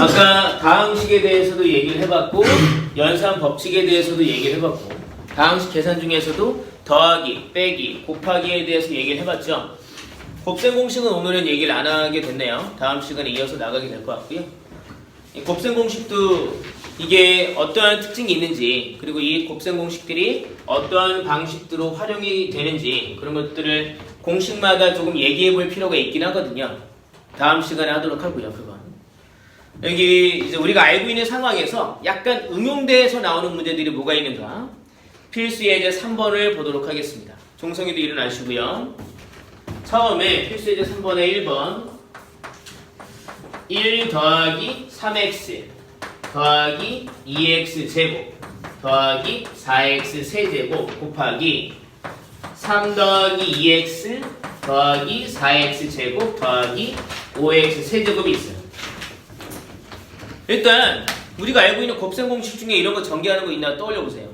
아까 다항식에 대해서도 얘기를 해봤고 연산 법칙에 대해서도 얘기를 해봤고 다항식 계산 중에서도 더하기, 빼기, 곱하기에 대해서 얘기를 해봤죠. 곱셈 공식은 오늘은 얘기를 안 하게 됐네요. 다음 시간에 이어서 나가게 될 것 같고요. 이 곱셈 공식도 이게 어떠한 특징이 있는지 그리고 이 곱셈 공식들이 어떠한 방식으로 활용이 되는지 그런 것들을 공식마다 조금 얘기해 볼 필요가 있긴 하거든요. 다음 시간에 하도록 하고요. 그건. 여기 이제 우리가 알고 있는 상황에서 약간 응용대에서 나오는 문제들이 뭐가 있는가 필수 예제 3번을 보도록 하겠습니다. 종성이도 일어나시고요. 처음에 필수 예제 3번의 1번 1 더하기 3x 더하기 2x 제곱 더하기 4x 세제곱 곱하기 3 더하기 2x 더하기 4x 제곱 더하기 5x 세제곱이 있어요. 일단 우리가 알고 있는 곱셈 공식 중에 이런 거 전개하는 거 있나 떠올려 보세요.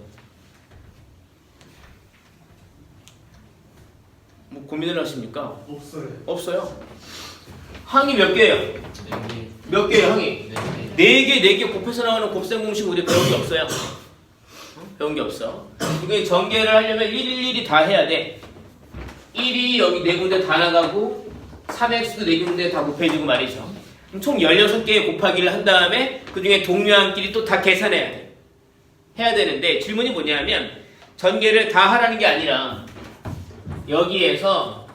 뭐 고민을 하십니까? 없어요. 없어요. 항이 몇 개예요? 네 몇 개예요, 항이? 개. 네 개, 네 개 곱해서 나오는 곱셈 공식 우리 배운 게 없어요. 어? 배운 게 없어. 이게 전개를 하려면 일일이 다 해야 돼. 1이 여기 네 군데 다 나가고 3x도 네 군데 다 곱해지고 말이죠. 총 16개의 곱하기를 한 다음에 그 중에 동료함끼리 또 다 계산해야 돼. 해야 되는데 질문이 뭐냐면 전개를 다 하라는 게 아니라 여기에서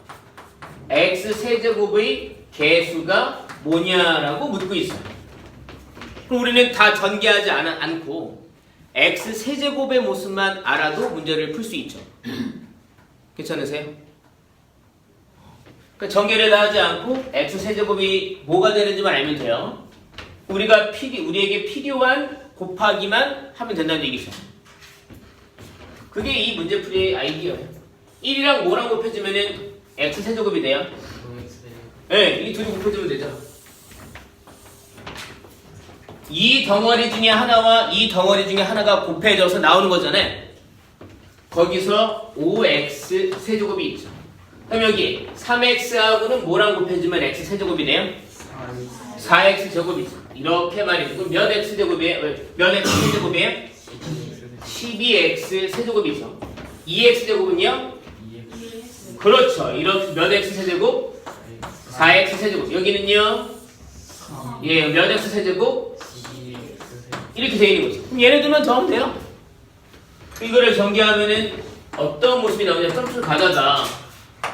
x 세제곱의 개수가 뭐냐라고 묻고 있어요. 그럼 우리는 다 전개하지 않, 않고 x 세제곱의 모습만 알아도 문제를 풀 수 있죠. 괜찮으세요? 그러니까 전개를 다 하지 않고 x 세제곱이 뭐가 되는지만 알면 돼요. 우리가 필요, 우리에게 필요한 곱하기만 하면 된다는 얘기죠. 그게 이 문제풀이의 아이디어예요. 1이랑 뭐랑 곱해주면은 x 세제곱이 돼요. 네, 이 둘이 곱해주면 되죠. 이 덩어리 중에 하나와 이 덩어리 중에 하나가 곱해져서 나오는 거잖아요. 거기서 5x 세제곱이 있죠. 그럼 여기 3x하고는 뭐랑 곱해주면 x 세제곱이 돼요? 4x 제곱이죠. 이렇게 말이죠. 그럼 몇 x 제곱이에요? 몇 x 세제곱이에요? 12x 세제곱이죠. 2x 제곱은요? 그렇죠. 이렇게 몇 x 세제곱? 4x 세제곱. 여기는요? 예, 몇 x 세제곱? 이렇게 되어 있는 거죠. 그럼 얘네 들만 더하면 돼요. 이거를 전개하면은 어떤 모습이 나오냐? 점수를 가져다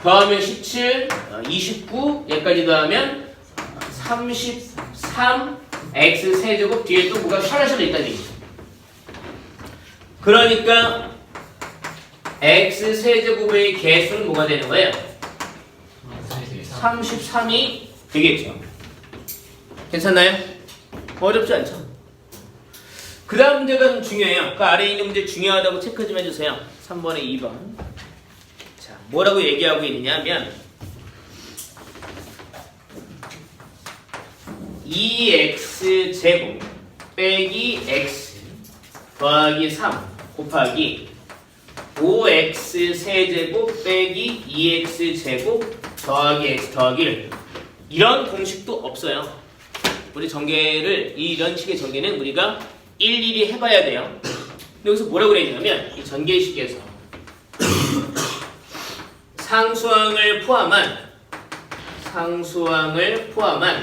더하면 17, 어, 29, 얘까지 더하면 33 x 세제곱 뒤에 또 뭐가 샤라샤라 있다는 얘기죠. 그러니까 x 세제곱의 개수는 뭐가 되는 거예요? 33이 되겠죠. 괜찮나요? 어렵지 않죠? 그 다음 문제가 좀 중요해요. 그 아래에 있는 문제 중요하다고 체크 좀 해주세요. 3번에 2번. 자, 뭐라고 얘기하고 있느냐면 2x 제곱 빼기 x 더하기 3 곱하기 5x 세제곱 빼기 2x 제곱 더하기 x 더하기 1 이런 공식도 없어요. 우리 전개를 이런 식의 전개는 우리가 일일이 해봐야 돼요. 근데 여기서 뭐라고 그랬냐면 이 전개식에서 상수항을 포함한 상수항을 포함한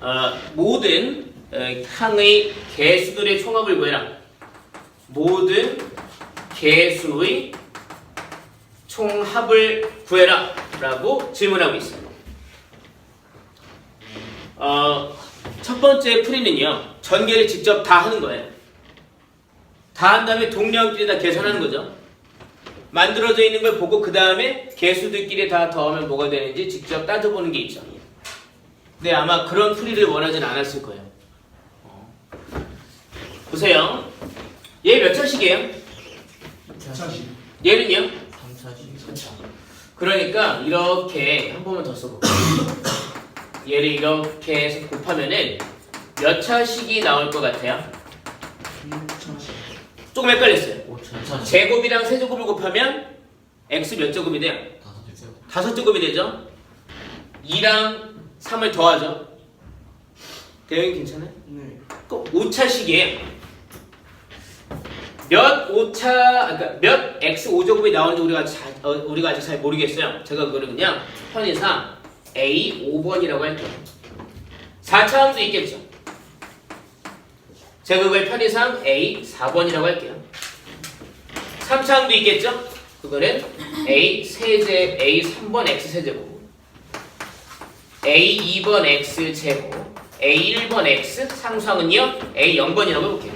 어, 모든 어, 항의 개수들의 총합을 구해라. 모든 개수의 총합을 구해라. 라고 질문하고 있어요. 어, 첫 번째 풀이는요, 전개를 직접 다 하는 거예요. 다 한 다음에 동량끼리 다 계산하는 거죠. 만들어져 있는 걸 보고 그 다음에 개수들끼리 다 더하면 뭐가 되는지 직접 따져보는 게 있죠. 근데 아마 그런 풀이를 원하진 않았을 거예요. 어. 보세요. 얘 몇 차식이에요? 차식. 얘는요? 3차식. 그러니까 이렇게 한 번만 더 써볼게요. 얘를 이렇게 해서 곱하면은 몇 차식이 나올 것 같아요? 조금 헷갈렸어요. 5차식. 제곱이랑 세제곱을 곱하면 x 몇 제곱이 돼요? 다섯 제곱. 다섯 제곱이 되죠? 2랑 3을 더하죠? 대형이 괜찮아요? 네. 그 5차식이에요. 몇 5차, 그러니까 몇 x 5제곱이 나오는지 우리가 잘, 어, 우리가 아직 잘 모르겠어요. 제가 그거를 그냥 편의상 a 5번이라고 할게요. 4차 함수 있겠죠? 그걸 편의상 a 4번이라고 할게요. 3차 함수 있겠죠? 그거는 a 세제 a 3번 x 세제곱 a 2번 x 제곱 a 1번 x 상수항은요 a 0번이라고 해볼게요.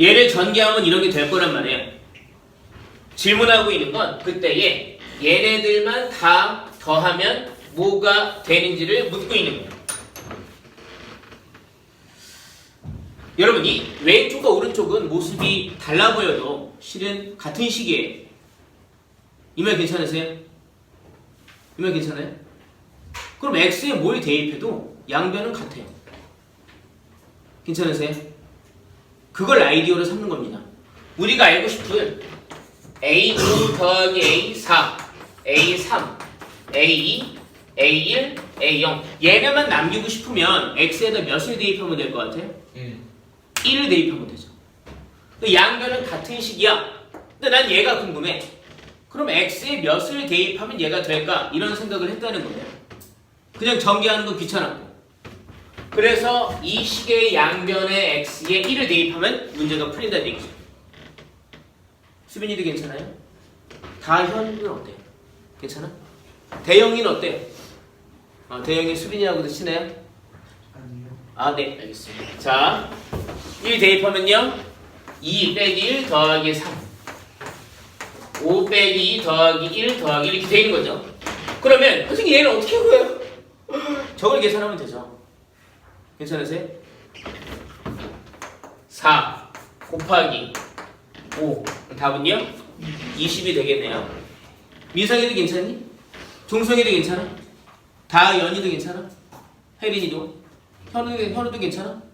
얘를 전개하면 이런 게 될 거란 말이에요. 질문하고 있는 건 그때에 얘네들만 다 더하면 뭐가 되는지를 묻고 있는 거예요. 여러분 이 왼쪽과 오른쪽은 모습이 달라 보여도 실은 같은 시기에 이 말 괜찮으세요? 이 말 괜찮아요? 그럼 x에 뭘 대입해도 양변은 같아요. 괜찮으세요? 그걸 아이디어로 삼는 겁니다. 우리가 알고 싶은 A2 더하기 A4, A3, A2, A1, A0 얘네만 남기고 싶으면 x에다 몇을 대입하면 될 것 같아요? 1 1을 대입하면 되죠. 그 양변은 같은 식이야. 근데 난 얘가 궁금해. 그럼 x에 몇을 대입하면 얘가 될까? 이런 생각을 했다는 거예요. 그냥 전개하는 건 귀찮았고. 그래서 이 식의 양변에 x에 1을 대입하면 문제가 풀린다는 얘기죠. 수빈이도 괜찮아요? 다현은 어때요? 괜찮아? 대영이는 어때요? 어, 대영이 수빈이하고도 친해요? 아, 네, 알겠습니다. 자, 1 대입하면요. 2 빼기 1 더하기 3. 5 빼기 2 더하기 1 더하기 1 이렇게 되는 거죠. 그러면 선생님 얘는 어떻게 구해요? 저걸 계산하면 되죠. 괜찮으세요? 4 곱하기 5 답은요? 20이 되겠네요. 민상이도 괜찮니? 종성이도 괜찮아? 다연이도 괜찮아? 혜린이도? 현우, 현우도 괜찮아?